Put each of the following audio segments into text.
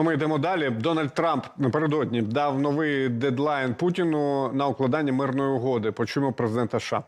Ми йдемо далі. Дональд Трамп напередодні дав новий дедлайн Путіну на укладання мирної угоди. Почуємо президента США.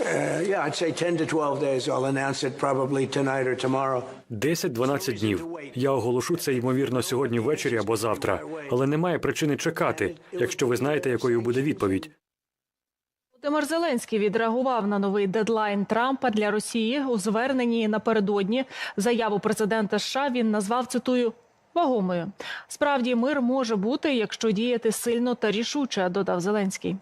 Uh, yeah, I'd say 10 to 12 days. I'll announce it probably tonight or tomorrow. 10-12 днів. Я оголошу це ймовірно сьогодні ввечері або завтра. Але немає причини чекати, якщо ви знаєте, якою буде відповідь. Володимир Зеленський відреагував на новий дедлайн Трампа для Росії у зверненні напередодні. Заяву президента США він назвав цитую. Вагомою справді мир може бути, якщо діяти сильно та рішуче, додав Зеленський.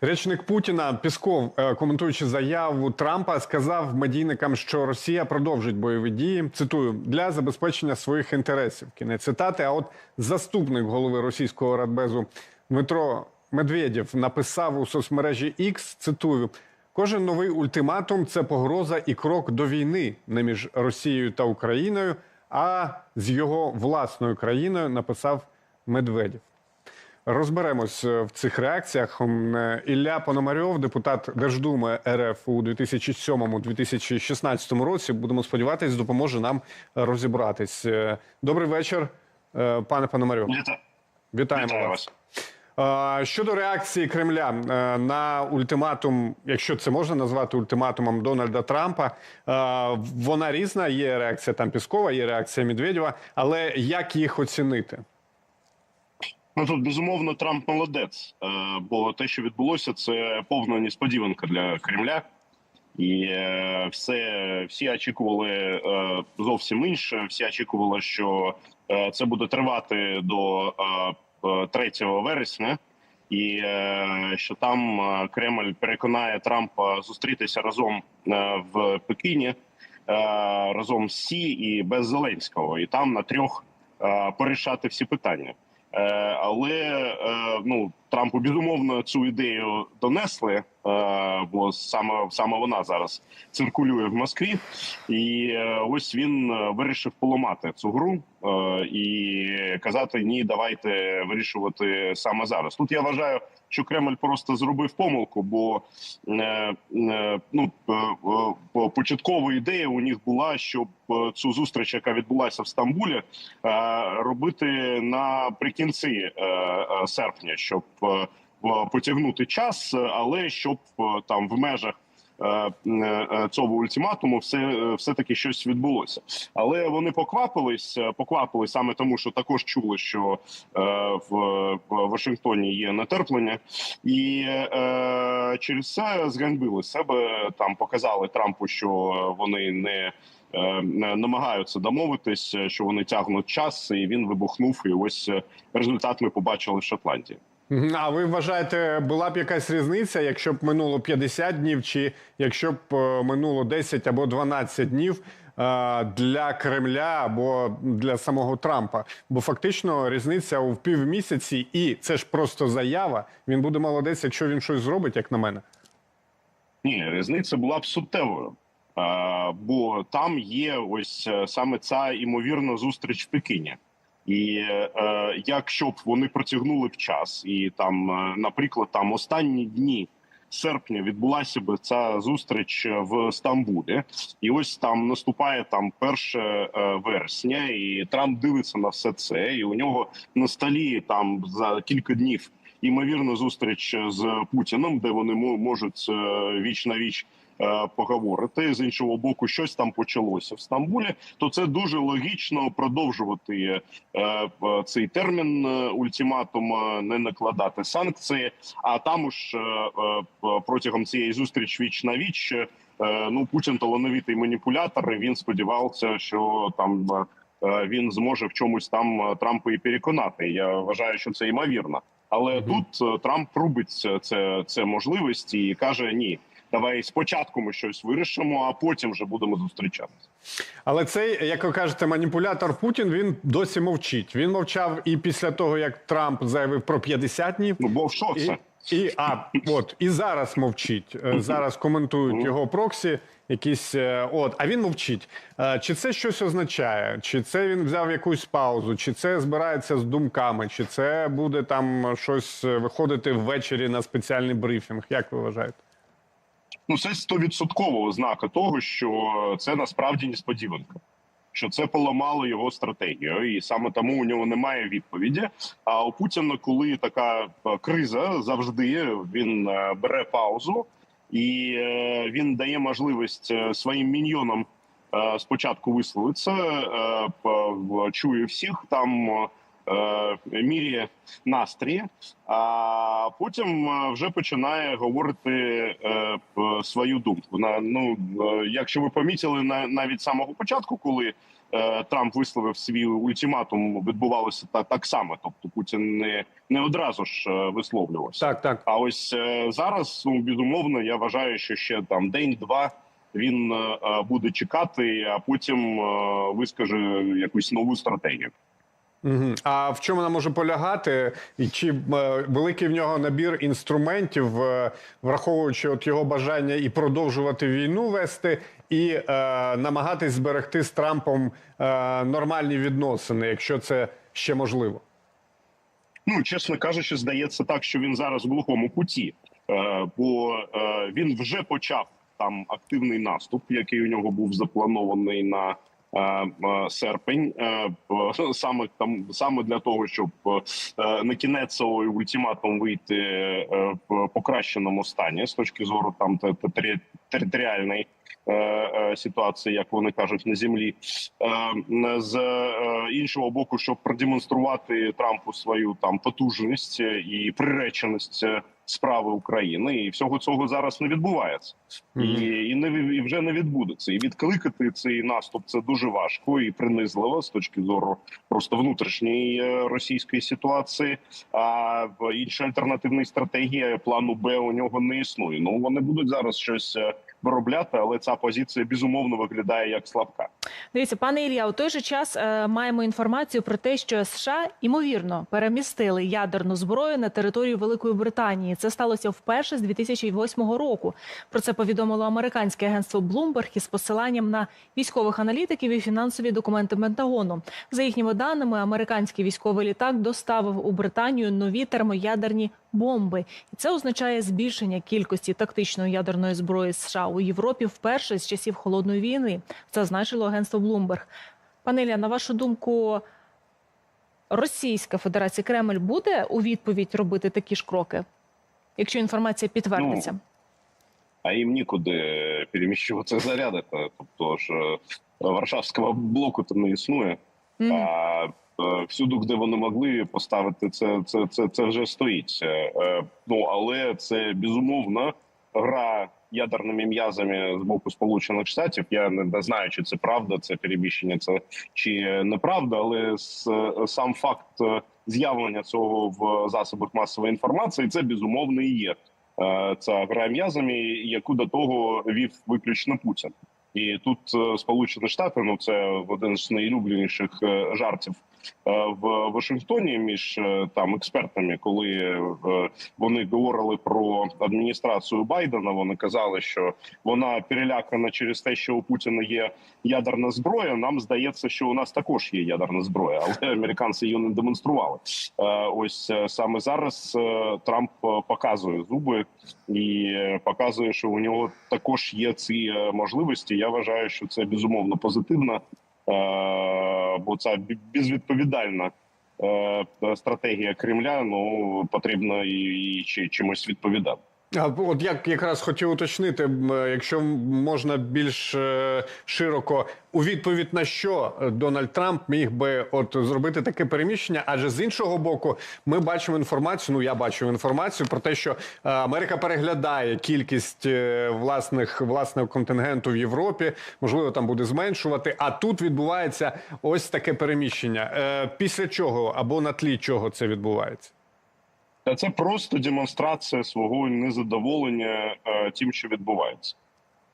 Речник Путіна Пісков, е, коментуючи заяву Трампа, сказав медійникам, що Росія продовжить бойові дії. Цитую для забезпечення своїх інтересів. Кінець цитати. А от заступник голови російського радбезу Дмитро Медведєв написав у соцмережі X, цитую. Кожен новий ультиматум це погроза і крок до війни не між Росією та Україною, а з його власною країною написав Медведєв. Розберемось е, в цих реакціях. Е, Ілля Пономарьов, депутат Держдуми РФ у 2007-2016 році. Будемо сподіватись, допоможе нам розібратись. Е, Добрий вечір, пане Пономарьов. Віта- Вітаємо Вітаю вас. Щодо реакції Кремля е, на ультиматум, якщо це можна назвати ультиматумом Дональда Трампа, е, вона різна. Є реакція там Піскова, є реакція Медведєва. Але як їх оцінити? Ну тут безумовно Трамп молодець, е, бо те, що відбулося, це повна несподіванка для Кремля. І все всі очікували зовсім інше. Всі очікували, що це буде тривати до 3 вересня, і е, що там е, Кремль переконає Трампа зустрітися разом е, в Пекіні разом з Сі і без Зеленського, і там на трьох порішати всі питання. Але ну Трампу безумовно цю ідею донесли, е, бо саме саме вона зараз циркулює в Москві, і е, ось він е, вирішив поламати цю гру і казати ні, давайте вирішувати саме зараз. Тут я вважаю, що Кремль просто зробив помилку, бо ну початкова ідея у них була, щоб цю зустріч, яка відбулася в Стамбулі, робити наприкінці серпня, щоб потягнути час, е, але щоб е, там в межах. е, е, Цього ультиматуму все, е, все таки щось відбулося, але вони поквапились, е, поквапились саме тому, що також чули, що е, в, Вашингтоні є нетерплення, і е, через це зганьбили себе. Там показали Трампу, що вони не е, намагаються домовитись, що вони тягнуть час, і він вибухнув. І ось е, результат ми побачили в Шотландії. А ви вважаєте, була б якась різниця, якщо б минуло 50 днів, чи якщо б е, минуло 10 або 12 днів е, для Кремля або для самого Трампа? Бо фактично різниця у півмісяці, і це ж просто заява. Він буде молодець, якщо він щось зробить, як на мене. Ні, різниця була б суттєвою. Бо там є ось е, саме ця імовірна зустріч в Пекіні. І е, якщо б вони протягнули в час, і там, е, наприклад, там останні дні серпня відбулася б ця зустріч в Стамбулі, і ось там наступає там 1 е, вересня, і Трамп дивиться на все це, і у нього на столі там за кілька днів імовірно зустріч з Путіним, де вони можуть е, віч на віч е, поговорити. З іншого боку, щось там почалося в Стамбулі. То це дуже логічно продовжувати е, цей термін е, ультиматум, е, не накладати санкції. А там уж е, е, протягом цієї зустрічі віч на віч. е, Ну, Путін талановитий маніпулятор. і Він сподівався, що там е, е, він зможе в чомусь там е, Трампа і переконати. Я вважаю, що це ймовірно. Але тут е, Трамп рубить це, це можливості і каже: ні, давай спочатку ми щось вирішимо, а потім вже будемо зустрічатися. Але цей, як ви кажете, маніпулятор Путін він досі мовчить. Він мовчав і після того, як Трамп заявив про 50 днів. Ну бо що І, це? і, а, от, і зараз мовчить. Е, Зараз коментують його проксі, якісь. е, От, а він мовчить. Е, Чи це щось означає? Чи це він взяв якусь паузу, чи це збирається з думками, чи це буде там щось виходити ввечері на спеціальний брифінг? Як ви вважаєте? Ну це стовідсоткова ознака того, що це насправді несподіванка. Що це поламало його стратегію, і саме тому у нього немає відповіді. А у Путіна, коли така е, криза, завжди він е, бере паузу і е, він дає можливість своїм міньйонам спочатку висловитися, чує всіх там. Е, Міряє настрій, а потім е, вже починає говорити е, свою думку. На ну якщо ви помітили на навіть самого початку, коли е, Трамп висловив свій ультиматум, відбувалося та так само. Тобто Путін не, не одразу ж висловлювався. Так, так. А ось е, зараз, ну безумовно, я вважаю, що ще там день-два він буде чекати, а потім вискаже якусь нову стратегію. Угу. А в чому вона може полягати? І чи е, великий в нього набір інструментів, е, враховуючи от його бажання і продовжувати війну вести, і е, намагатись зберегти з Трампом е, нормальні відносини, якщо це ще можливо? Ну чесно кажучи, здається так, що він зараз в глухому куті, е, бо е, він вже почав там активний наступ, який у нього був запланований на. Е, е, Серпень е, саме там саме для того, щоб на кінець ультиматум вийти в покращеному стані з точки зору там територіальної ситуації, як вони кажуть, на землі Е, з е, іншого боку, щоб продемонструвати Трампу свою там потужність і приреченість е, справи України, і всього цього зараз не відбувається, і, і не і вже не відбудеться. І відкликати цей наступ це дуже важко і принизливо з точки зору просто внутрішньої е, російської ситуації. А в іншої альтернативної стратегії плану Б у нього не існує. Ну вони будуть зараз щось е, виробляти, але ця позиція безумовно виглядає як слабка. Дивіться, пане Ілля, у той же час е, маємо інформацію про те, що США ймовірно перемістили ядерну зброю на територію Великої Британії. Це сталося вперше з 2008 року. Про це повідомило американське агентство Bloomberg із посиланням на військових аналітиків і фінансові документи Пентагону. За їхніми даними, американський військовий літак доставив у Британію нові термоядерні бомби, і це означає збільшення кількості тактичної ядерної зброї США у Європі вперше з часів холодної війни. Це значило агентство Bloomberg. Пане Ілля, на вашу думку, Російська Федерація Кремль буде у відповідь робити такі ж кроки, якщо інформація підтвердиться? а їм нікуди переміщуватися заряди. Тобто ж е, Варшавського блоку то не існує. Мгм. А е, всюди, де вони могли поставити це, це, це, це вже стоїть. Е, Ну але це безумовно гра ядерними м'язами з боку Сполучених Штатів. Я не, знаю, чи це правда, це переміщення, це чи неправда, але сам факт е, з'явлення цього в засобах масової інформації це безумовно і є. Ця гра м'язами, яку до того вів виключно Путін. І тут е, Сполучені Штати, ну це один з найулюбленіших е, жартів в Вашингтоні між е, там експертами, коли е, вони говорили про адміністрацію Байдена. Вони казали, що вона перелякана через те, що у Путіна є ядерна зброя. Нам здається, що у нас також є ядерна зброя, але американці її не демонстрували. Е, Ось е, саме зараз е, Трамп е, показує зуби і е, показує, що у нього також є ці е, можливості. Я вважаю, що це безумовно позитивно, е, бо це безвідповідальна е, стратегія Кремля. Ну потрібно і, і чи- чимось відповідати. От як якраз хотів уточнити, якщо можна більш е, широко, у відповідь на що Дональд Трамп міг би от зробити таке переміщення? Адже з іншого боку, ми бачимо інформацію. Ну я бачу інформацію про те, що е, Америка переглядає кількість е, власних власного контингенту в Європі, можливо, там буде зменшувати. А тут відбувається ось таке переміщення. Після чого або на тлі чого це відбувається? Це просто демонстрація свого незадоволення е, тим, що відбувається.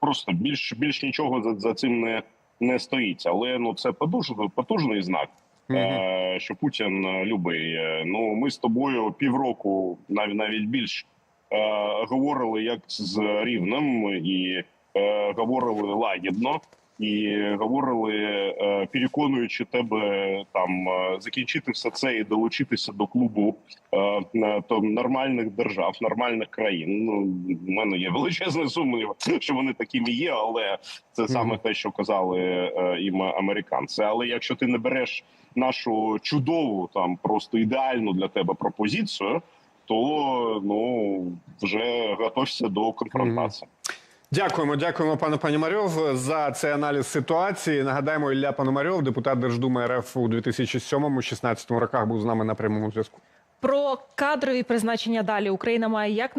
Просто більш більш нічого за, за цим не, не стоїть. Але ну це потужний, потужний знак, е, що Путін е, любий. Ну ми з тобою півроку, навіть навіть більш е, говорили як з рівнем і е, говорили лагідно. І говорили, е, переконуючи тебе там е, закінчити все це і долучитися до клубу е, то нормальних держав, нормальних країн. Ну в мене є величезний сумнів, що вони такими є, але це саме те, що казали їм американці. Але якщо ти не береш нашу чудову, там просто ідеальну для тебе пропозицію, то ну вже готовся до конфронтації. Дякуємо, дякуємо, пане Панімарьов, за цей аналіз ситуації. Нагадаємо, Ілля Пономарьов, депутат Держдуми РФ у 2007-2016 роках, був з нами на прямому зв'язку. Про кадрові призначення далі Україна має якнайшвидше